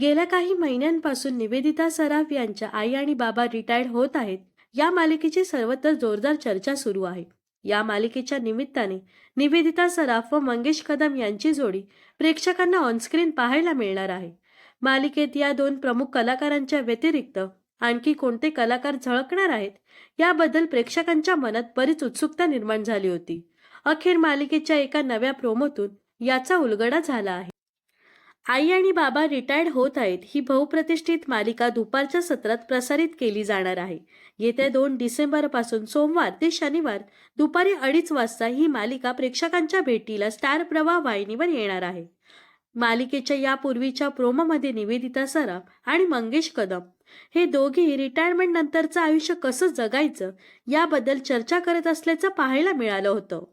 गेल्या काही महिन्यांपासून निवेदिता सराफ यांच्या आई आणि बाबा रिटायर्ड होत आहेत. या मालिकेची सर्वत्र जोरदार चर्चा सुरू आहे. या मालिकेच्या निमित्ताने निवेदिता सराफ व मंगेश कदम यांची जोडी प्रेक्षकांना ऑनस्क्रीन पाहायला मिळणार आहे. मालिकेत या दोन प्रमुख कलाकारांच्या व्यतिरिक्त आणखी कोणते कलाकार झळकणार आहेत? याबद्दल प्रेक्षकांच्या मनात बरीच उत्सुकता निर्माण झाली होती. अखेर मालिकेच्या एका नव्या प्रोमोतून याचा उलगडा झाला आहे. आई आणि बाबा रिटायर्ड होत आहेत ही बहुप्रतिष्ठित मालिका दुपारच्या सत्रात प्रसारित केली जाणार आहे. येत्या दोन डिसेंबरपासून सोमवार ते शनिवार दुपारी अडीच वाजता ही मालिका प्रेक्षकांच्या भेटीला स्टार प्रवाह वाहिनीवर येणार आहे. मालिकेच्या यापूर्वीच्या प्रोमोमध्ये निवेदिता सराफ आणि मंगेश कदम. हे दोघेही रिटायरमेंट नंतरचं आयुष्य कसं जगायचं याबद्दल चर्चा करत असल्याचं पाहायला मिळालं होतं.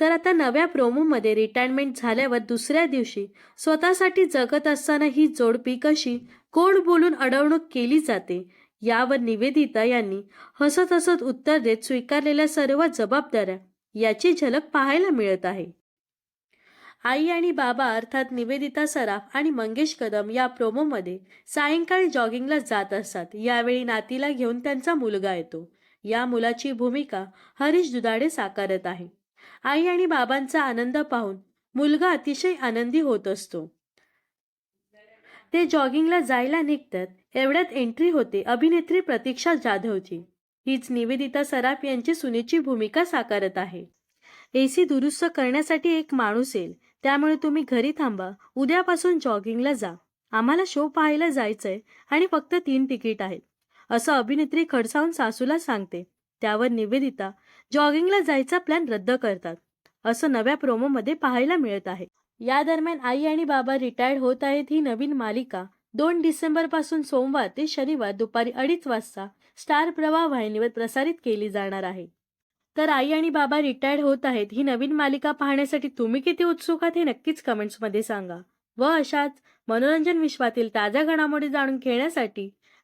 तर आता नव्या प्रोमोमध्ये रिटायरमेंट झाल्यावर दुसऱ्या दिवशी स्वतःसाठी जगत असताना ही जोडपी कशी कोड बोलून अडवणूक केली जाते? यावर निवेदिता यांनी हसत हसत उत्तर देत स्वीकारलेल्या सर्व जबाबदाऱ्या याची झलक पाहायला मिळत आहे. आई आणि बाबा अर्थात निवेदिता सराफ आणि मंगेश कदम या प्रोमोमध्ये सायंकाळी जॉगिंगला जात असतात. यावेळी नातीला घेऊन त्यांचा मुलगा येतो. या मुलाची भूमिका हरीश दुधाडे साकारत आहे. आई आणि बाबांचा आनंद पाहून मुलगा अतिशय आनंदी होत असतो. ते जॉगिंगला जायला निघतात. एवढ्यात एंट्री होते अभिनेत्री प्रतीक्षा जाधवची. हीच निवेदिता सराफ यांची सुनेची भूमिका साकारत आहे. एसी दुरुस्त करण्यासाठी एक माणूस येईल. त्यामुळे तुम्ही घरी थांबा. उद्यापासून जॉगिंगला जा. आम्हाला शो पाहायला जायचंय आणि फक्त तीन तिकीट आहेत. असं अभिनेत्री खडसावून सासूला सांगते. त्यावर निवेदिता जॉगिंगला जायचा प्लॅन रद्द करतात असं नव्या प्रोमोमध्ये पाहायला मिळत आहे. या दरम्यान आई आणि बाबा रिटायर्ड होत आहेत ही नवीन मालिका दोन डिसेंबरपासून सोमवार ते शनिवार दुपारी अडीच वाजता स्टार प्रवाह वाहिनीवर प्रसारित केली जाणार आहे. तर आई आणि बाबा रिटायर्ड होत आहेत ही नवीन मालिका पाहण्यासाठी तुम्ही किती उत्सुक आहात हे नक्कीच कमेंट्समध्ये सांगा. व अशाच मनोरंजन विश्वातील ताज्या घडामोडी जाणून घेण्यासाठी